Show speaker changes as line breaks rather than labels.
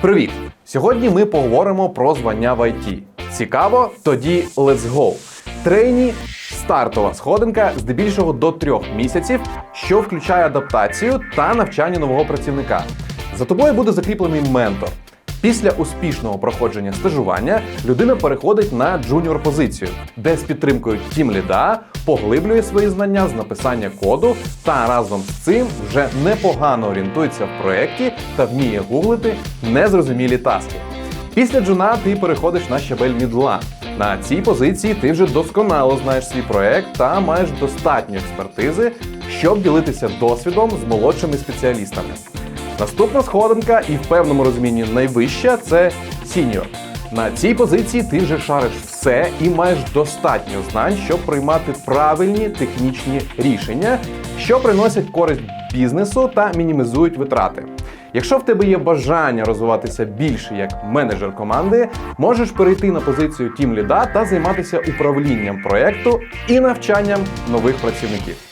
Привіт! Сьогодні ми поговоримо про звання в IT. Цікаво? Тоді let's go! Трейні стартова сходинка здебільшого до трьох місяців, що включає адаптацію та навчання нового працівника. За тобою буде закріплений ментор. Після успішного проходження стажування людина переходить на джуніор позицію, де з підтримкою тімліда поглиблює свої знання з написання коду та разом з цим вже непогано орієнтується в проєкті та вміє гуглити незрозумілі таски. Після джуна ти переходиш на щабель мідла. На цій позиції ти вже досконало знаєш свій проект та маєш достатньо експертизи, щоб ділитися досвідом з молодшими спеціалістами. Наступна сходинка і в певному розумінні найвища це сіньор. На цій позиції ти вже шариш все і маєш достатньо знань, щоб приймати правильні технічні рішення, що приносять користь бізнесу та мінімізують витрати. Якщо в тебе є бажання розвиватися більше як менеджер команди, можеш перейти на позицію тім ліда та займатися управлінням проекту і навчанням нових працівників.